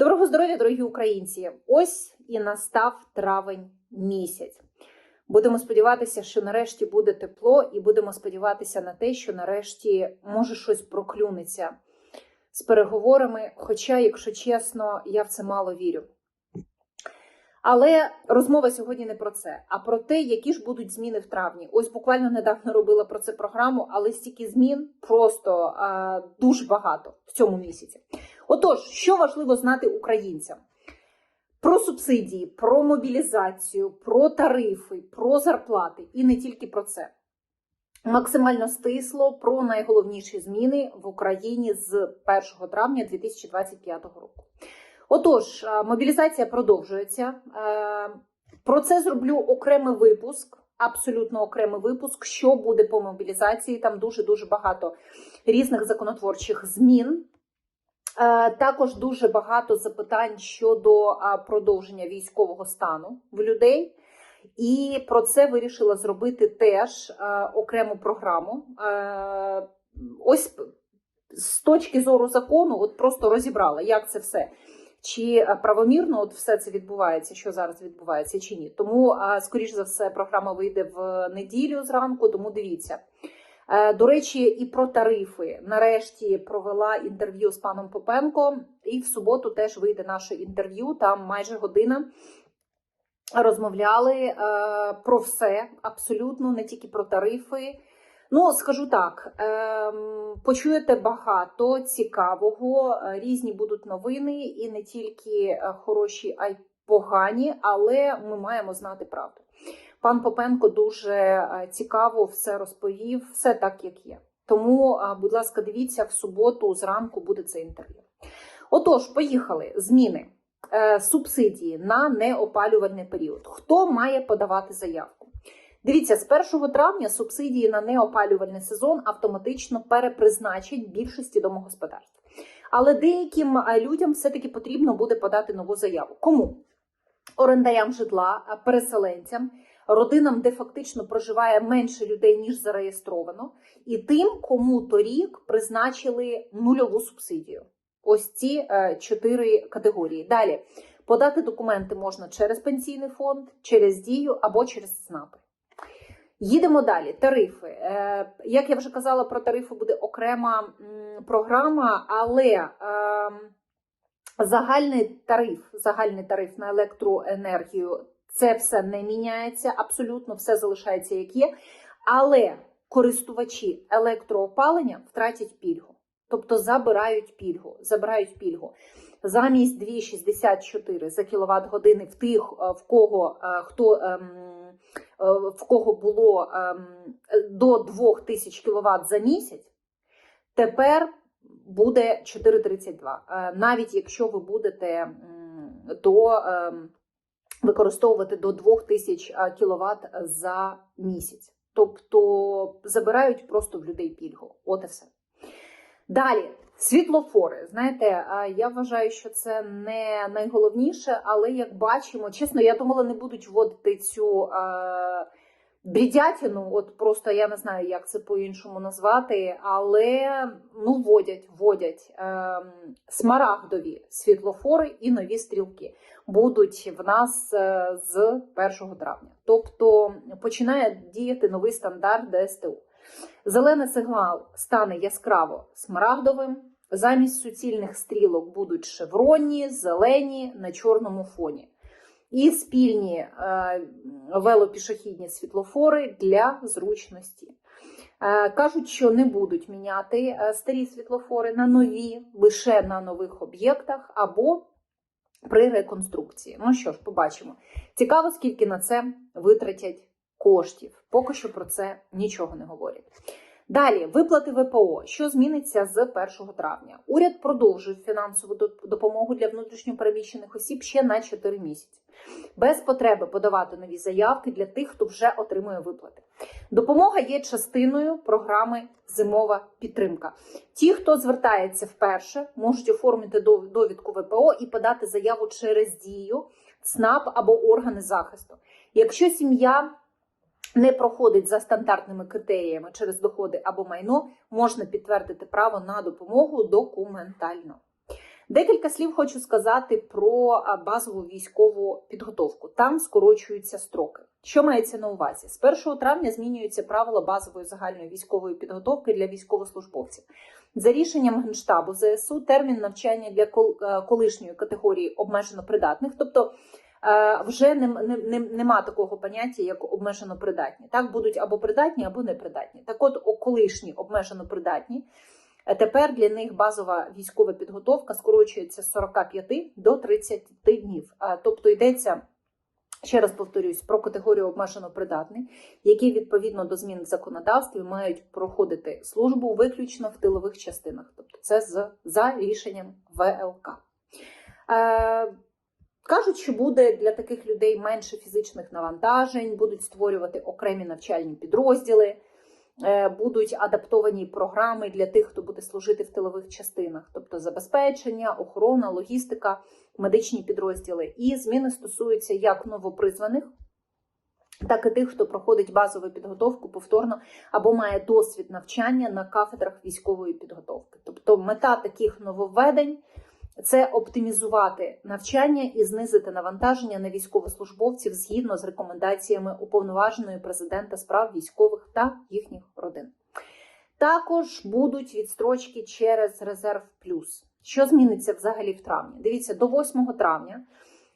Доброго здоров'я, дорогі українці! Ось і настав травень місяць. Будемо сподіватися, що нарешті буде тепло, і будемо сподіватися на те, що нарешті може щось проклюнеться з переговорами. Хоча, якщо чесно, я в це мало вірю. Але розмова сьогодні не про це, а про те, які ж будуть зміни в травні. Ось буквально недавно робила про це програму, але стільки змін просто а, дуже багато в цьому місяці. Отож, що важливо знати українцям? Про субсидії, про мобілізацію, про тарифи, про зарплати і не тільки про це. Максимально стисло про найголовніші зміни в Україні з 1 травня 2025 року. Отож, е, мобілізація продовжується. Е, Про це зроблю окремий випуск, абсолютно окремий випуск, що буде по мобілізації. Там дуже дуже багато різних законотворчих змін. Е, Також дуже багато запитань щодо продовження військового стану в людей. І про це вирішила зробити теж е, окрему програму. Е, ось з точки зору закону, от просто розібрала, як це все. Чи правомірно от все це відбувається, що зараз відбувається, чи ні. Тому, скоріш за все, програма вийде в неділю зранку, тому дивіться. Е, До речі, і про тарифи. Нарешті провела інтерв'ю з паном Попенко, і в суботу теж вийде наше інтерв'ю. Там майже година розмовляли е, про все, абсолютно, не тільки про тарифи. Ну, скажу так, ем, почуєте багато цікавого, е, різні будуть новини, і не тільки хороші, а й погані, але ми маємо знати правду. Пан Попенко дуже е, цікаво все розповів, все так, як є. Тому, е, будь ласка, дивіться, в суботу зранку буде це інтерв'ю. Отож, поїхали. Зміни. Е, Субсидії на неопалювальний період. Хто має подавати заявку? Дивіться, з 1 травня субсидії на неопалювальний сезон автоматично перепризначать більшості домогосподарств. Але деяким людям все-таки потрібно буде подати нову заяву. Кому? Орендарям житла, переселенцям, родинам, де фактично проживає менше людей, ніж зареєстровано, і тим, кому торік призначили нульову субсидію. Ось ці е, чотири категорії. Далі подати документи можна через пенсійний фонд, через дію або через ЦНАПи. Їдемо далі. Тарифи. Е, Як я вже казала, про тарифи буде окрема програма, але е, загальний тариф, загальний тариф на електроенергію це все не міняється, абсолютно все залишається як є. Але користувачі електроопалення втратять пільгу. Тобто забирають пільгу, забирають пільгу. Замість 2,64 за кіловат години в тих, е, в кого е, хто ем, е, в кого було ем, до 2000 кВт за місяць, тепер буде 4,32. Е, Навіть якщо ви будете до ем, використовувати до 2000 кВт за місяць. Тобто забирають просто в людей пільгу. От і все. Далі, світлофори. Знаєте, я вважаю, що це не найголовніше, але як бачимо, чесно, я думала, не будуть вводити цю брідятину, от просто я не знаю, як це по-іншому назвати, але ну, вводять, вводять е, смарагдові світлофори і нові стрілки будуть в нас е, з 1 травня. Тобто починає діяти новий стандарт ДСТУ. Зелений сигнал стане яскраво смарагдовим. Замість суцільних стрілок будуть шевронні, зелені на чорному фоні. І спільні е, велопішохідні світлофори для зручності. Е, кажуть, що не будуть міняти е, старі світлофори на нові, лише на нових об'єктах або при реконструкції. Ну що ж, побачимо. Цікаво, скільки на це витратять коштів. Поки що про це нічого не говорять. Далі, виплати ВПО. Що зміниться з 1 травня? Уряд продовжує фінансову допомогу для внутрішньопереміщених осіб ще на 4 місяці, без потреби подавати нові заявки для тих, хто вже отримує виплати. Допомога є частиною програми Зимова підтримка. Ті, хто звертається вперше, можуть оформити довідку ВПО і подати заяву через дію, ЦНАП або органи захисту. Якщо сім'я не проходить за стандартними критеріями через доходи або майно, можна підтвердити право на допомогу документально. Декілька слів хочу сказати про базову військову підготовку. Там скорочуються строки. Що мається на увазі? З 1 травня змінюються правила базової загальної військової підготовки для військовослужбовців. За рішенням Генштабу ЗСУ термін навчання для е, колишньої категорії обмежено придатних, тобто вже нем- нем- нем- нема такого поняття, як обмежено придатні. Так будуть або придатні, або непридатні. Так от, колишні обмежено придатні. е, Тепер для них базова військова підготовка скорочується з 45 до 30 днів. Е, Тобто йдеться, ще раз повторюсь, про категорію обмежено придатних, які відповідно до змін в законодавстві мають проходити службу виключно в тилових частинах. Тобто це з, за рішенням ВЛК. Е, Кажуть, що буде для таких людей менше фізичних навантажень, будуть створювати окремі навчальні підрозділи, е, будуть адаптовані програми для тих, хто буде служити в тилових частинах, тобто забезпечення, охорона, логістика, медичні підрозділи. І зміни стосуються як новопризваних, так і тих, хто проходить базову підготовку повторно або має досвід навчання на кафедрах військової підготовки. Тобто мета таких нововведень це оптимізувати навчання і знизити навантаження на військовослужбовців згідно з рекомендаціями уповноваженої президента справ військових та їхніх родин. Також будуть відстрочки через резерв плюс. Що зміниться взагалі в травні? Дивіться, до 8 травня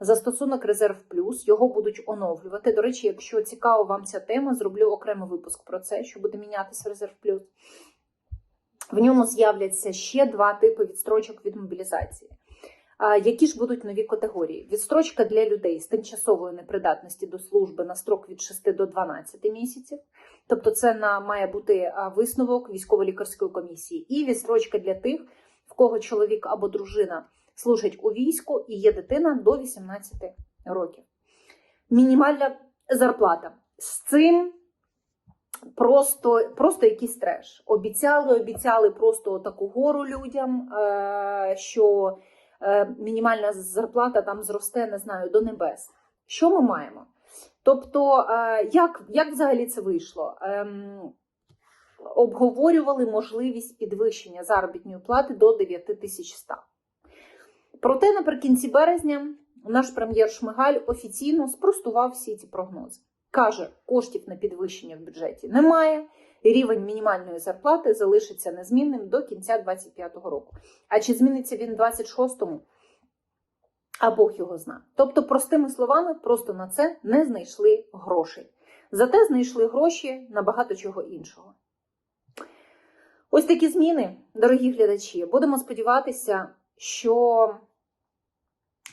застосунок резерв плюс його будуть оновлювати. До речі, якщо цікава вам ця тема, зроблю окремий випуск про це, що буде мінятися резерв плюс. В ньому з'являться ще два типи відстрочок від мобілізації. Які ж будуть нові категорії? Відстрочка для людей з тимчасової непридатності до служби на строк від 6 до 12 місяців. Тобто, це на має бути висновок військово-лікарської комісії, і відстрочка для тих, в кого чоловік або дружина служать у війську і є дитина до 18 років. Мінімальна зарплата. З цим просто, просто якийсь треш. Обіцяли, обіцяли просто таку гору людям, е, що е, мінімальна зарплата там зросте, не знаю, до небес. Що ми маємо? Тобто, е, як, як взагалі це вийшло? Ем, обговорювали можливість підвищення заробітної плати до 9100. Проте наприкінці березня наш прем'єр Шмигаль офіційно спростував всі ці прогнози. Каже, коштів на підвищення в бюджеті немає, рівень мінімальної зарплати залишиться незмінним до кінця 2025 року. А чи зміниться він в 26-му? А Бог його зна. Тобто, простими словами, просто на це не знайшли грошей. Зате знайшли гроші на багато чого іншого. Ось такі зміни, дорогі глядачі. Будемо сподіватися, що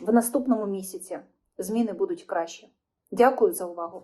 в наступному місяці зміни будуть кращі. Дякую за увагу.